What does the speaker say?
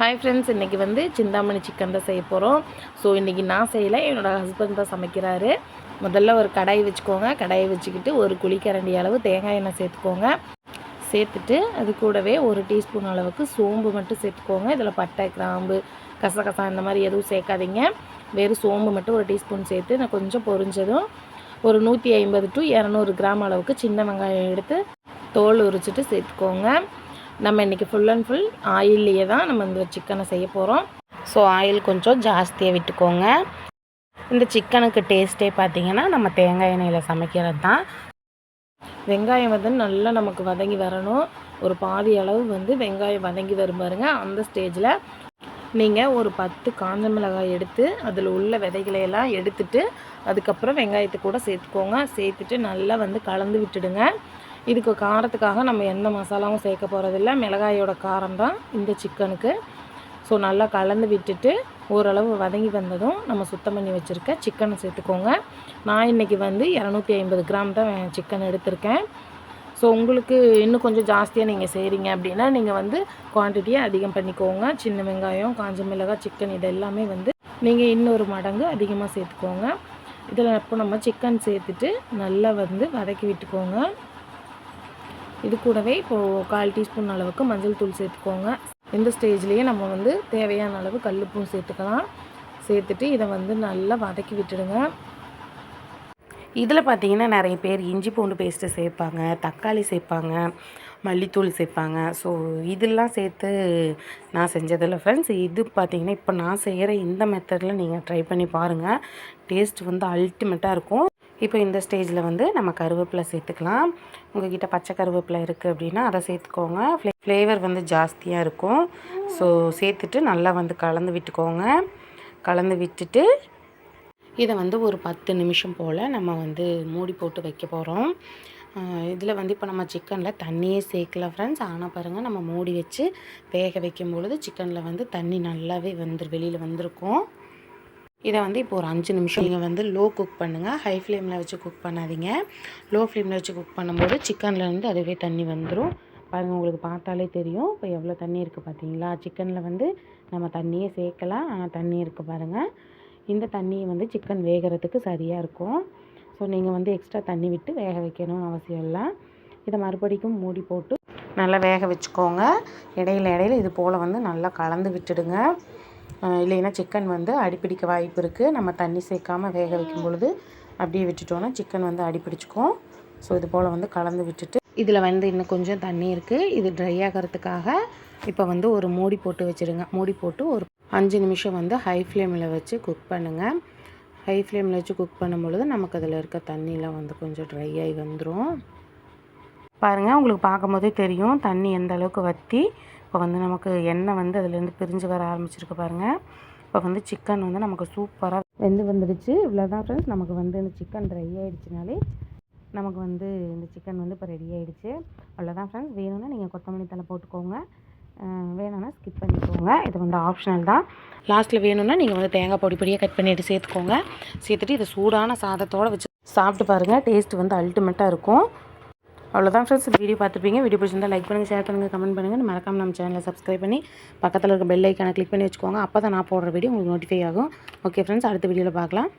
Hi friends இன்றைக்கி வந்து Chintamani chicken தான் செய்ய போகிறோம் ஸோ இன்றைக்கி நான் செய்யலை என்னோடய ஹஸ்பண்ட் தான் சமைக்கிறாரு. முதல்ல ஒரு கடாய் வச்சுக்கோங்க. கடாயை வச்சுக்கிட்டு ஒரு குழிக்கரண்டி அளவு தேங்காய் எண்ணெய் சேர்த்துக்கோங்க. சேர்த்துட்டு அது கூடவே ஒரு டீஸ்பூன் அளவுக்கு சோம்பு மட்டும் சேர்த்துக்கோங்க. இதில் பட்டை கிராம்பு கசகசா இந்த மாதிரி எதுவும் சேர்க்காதீங்க. வெறும் சோம்பு மட்டும் ஒரு டீஸ்பூன் சேர்த்து நான் கொஞ்சம் பொரிஞ்சதும் ஒரு நூற்றி ஐம்பது டு இரநூறு கிராம் அளவுக்கு சின்ன வெங்காயம் எடுத்து தோல் உரிச்சிட்டு சேர்த்துக்கோங்க. நம்ம இன்றைக்கி ஃபுல் அண்ட் ஃபுல் ஆயில்லையே தான் நம்ம இந்த சிக்கனை செய்ய போகிறோம் ஸோ ஆயில் கொஞ்சம் ஜாஸ்தியாக விட்டுக்கோங்க. இந்த சிக்கனுக்கு டேஸ்ட்டே பார்த்தீங்கன்னா நம்ம தேங்காய் எண்ணெயில் சமைக்கிறது தான். வெங்காயம் வந்து நல்லா நமக்கு வதங்கி வரணும். ஒரு பாதி அளவு வந்து வெங்காயம் வதங்கி வரும் பாருங்க. அந்த ஸ்டேஜில் நீங்கள் ஒரு பத்து காஞ்ச மிளகாய் எடுத்து அதில் உள்ள விதைகளை எல்லாம் எடுத்துட்டு அதுக்கப்புறம் வெங்காயத்தை கூட சேர்த்துக்கோங்க. சேர்த்துட்டு நல்லா வந்து கலந்து விட்டுடுங்க. இதுக்கு காரத்துக்காக நம்ம எந்த மசாலாவும் சேர்க்க போகிறதில்ல மிளகாயோட காரம் தான் இந்த சிக்கனுக்கு ஸோ நல்லா கலந்து விட்டுட்டு ஓரளவு வதங்கி வந்ததும் நம்ம சுத்தம் பண்ணி வச்சுருக்க சிக்கனை சேர்த்துக்கோங்க. நான் இன்றைக்கி வந்து இரநூத்தி ஐம்பது கிராம் தான் சிக்கன் எடுத்திருக்கேன். ஸோ உங்களுக்கு இன்னும் கொஞ்சம் ஜாஸ்தியாக நீங்கள் செய்கிறீங்க அப்படின்னா நீங்கள் வந்து குவான்டிட்டியை அதிகம் பண்ணிக்கோங்க. சின்ன வெங்காயம் காஞ்ச மிளகாய் சிக்கன் இது எல்லாமே வந்து நீங்கள் இன்னொரு மடங்கு அதிகமாக சேர்த்துக்கோங்க. இதில் இப்போ நம்ம சிக்கன் சேர்த்துட்டு நல்லா வந்து வதக்கி விட்டுக்கோங்க. இது கூடவே இப்போது கால் டீஸ்பூன் அளவுக்கு மஞ்சள் தூள் சேர்த்துக்கோங்க. இந்த ஸ்டேஜ்லேயே நம்ம வந்து தேவையான அளவு கல்லுப்பும் சேர்த்துக்கலாம். சேர்த்துட்டு இதை வந்து நல்லா வதக்கி விட்டுடுங்க. இதில் பார்த்தீங்கன்னா நிறைய பேர் இஞ்சி பூண்டு பேஸ்ட்டு சேர்ப்பாங்க தக்காளி சேர்ப்பாங்க மல்லித்தூள் சேர்ப்பாங்க. ஸோ இதெல்லாம் சேர்த்து நான் செஞ்சதில் ஃப்ரெண்ட்ஸ் இது பார்த்தீங்கன்னா இப்போ நான் செய்கிற இந்த மெத்தடில் நீங்கள் ட்ரை பண்ணி பாருங்கள் டேஸ்ட் வந்து அல்டிமேட்டாக இருக்கும். இப்போ இந்த ஸ்டேஜில் வந்து நம்ம கருவேப்பிலை சேர்த்துக்கலாம். உங்ககிட்ட பச்சை கருவேப்பிலை இருக்குது அப்படின்னா அதை சேர்த்துக்கோங்க. ஃப்ளே ஃப்ளேவர் வந்து ஜாஸ்தியாக இருக்கும். ஸோ சேர்த்துட்டு நல்லா வந்து கலந்து விட்டுக்கோங்க. கலந்து விட்டுட்டு இதை வந்து ஒரு பத்து நிமிஷம் போல் நம்ம வந்து மூடி போட்டு வைக்க போகிறோம் இதில் வந்து இப்போ நம்ம சிக்கனில் தண்ணியே சேர்க்கல ஃப்ரெண்ட்ஸ் ஆனால் பாருங்கள் நம்ம மூடி வச்சு வேக வைக்கும் பொழுது சிக்கனில் வந்து தண்ணி நல்லாவே வந்துரு வெளியில் வந்திருக்கும். இதை வந்து இப்போ ஒரு அஞ்சு நிமிஷம் நீங்கள் வந்து லோ குக் பண்ணுங்கள் ஹை ஃப்ளேமில் வச்சு குக் பண்ணாதீங்க. லோ ஃப்ளேமில் வச்சு குக் பண்ணும்போது சிக்கன்லேருந்து அதுவே தண்ணி வந்துடும் பாருங்கள் உங்களுக்கு பார்த்தாலே தெரியும். இப்போ எவ்வளோ தண்ணி இருக்குது பார்த்தீங்களா சிக்கனில் வந்து நம்ம தண்ணியே சேர்க்கலாம். ஆனால் தண்ணி இருக்குது பாருங்கள் இந்த தண்ணியை வந்து சிக்கன் வேகிறதுக்கு சரியாக இருக்கும். ஸோ நீங்கள் வந்து எக்ஸ்ட்ரா தண்ணி விட்டு வேக வைக்கணும்னு அவசியம் இல்லை. இதை மறுபடிக்கும் மூடி போட்டு நல்லா வேக வச்சுக்கோங்க. இடையில இடையில இது போல் வந்து நல்லா கலந்து விட்டுடுங்க. இல்லைன்னா சிக்கன் வந்து அடிப்பிடிக்க வாய்ப்பு இருக்குது நம்ம தண்ணி சேர்க்காமல் வேக வைக்கும் பொழுது அப்படியே விட்டுட்டோன்னா சிக்கன் வந்து அடிப்பிடிச்சிக்கும். ஸோ இது போல் வந்து கலந்து விட்டுட்டு இதில் வந்து இன்னும் கொஞ்சம் தண்ணி இருக்குது இது ட்ரை ஆகிறதுக்காக இப்போ வந்து ஒரு மூடி போட்டு வச்சுருங்க. மூடி போட்டு ஒரு அஞ்சு நிமிஷம் வந்து ஹை ஃப்ளேமில் வச்சு குக் பண்ணுங்கள் ஹை ஃப்ளேமில் வச்சு குக் பண்ணும் பொழுது நமக்கு அதில் இருக்க தண்ணியெலாம் வந்து கொஞ்சம் ட்ரை ஆகி வந்துடும் பாருங்கள் உங்களுக்கு பார்க்கும்போதே தெரியும். தண்ணி எந்த அளவுக்கு வற்றி இப்போ வந்து நமக்கு எண்ணெய் வந்து அதுலேருந்து பிரிஞ்சு வர ஆரம்பிச்சிருக்கு பாருங்கள் இப்போ வந்து சிக்கன் வந்து நமக்கு சூப்பராக வெந்து வந்துடுச்சு. இவ்வளோதான் ஃப்ரெண்ட்ஸ் நமக்கு வந்து இந்த சிக்கன் ட்ரை ஆகிடுச்சினாலே நமக்கு வந்து இந்த சிக்கன் வந்து இப்போ ரெடி ஆகிடுச்சு அவ்வளோதான் ஃப்ரெண்ட்ஸ் வேணும்னா நீங்கள் கொத்தமல்லி தலை போட்டுக்கோங்க. வேணும்னா ஸ்கிப் பண்ணிக்கோங்க. இது வந்து ஆப்ஷனல் தான். லாஸ்ட்டில் வேணும்னா நீங்கள் வந்து தேங்காய் பொடி பொடியாக கட் பண்ணிவிட்டு சேர்த்துக்கோங்க. சேர்த்துட்டு இதை சூடான சாதத்தோடு வச்சு சாப்பிட்டு பாருங்கள் டேஸ்ட் வந்து அல்டிமேட்டாக இருக்கும். அவ்வளோதான் ஃப்ரெண்ட்ஸ் வீடியோ பார்த்துருப்பீங்க. வீடியோ பிடிச்சிருந்தா லைக் பண்ணுங்கள் ஷேர் பண்ணுங்கள் கமெண்ட் பண்ணுங்கள் மறக்காம நம்ம சேனலை சப்ஸ்கிரைப் பண்ணி பக்கத்தில் இருக்க பெல் ஐக்கானை கிளிக் பண்ணி வச்சுக்கோங்க. அப்போ தான் நான் போடுற வீடியோ உங்களுக்கு நோட்டிஃபை ஆகும். ஓகே ஃப்ரெண்ட்ஸ் அடுத்த வீடியோவில் பார்க்கலாம்.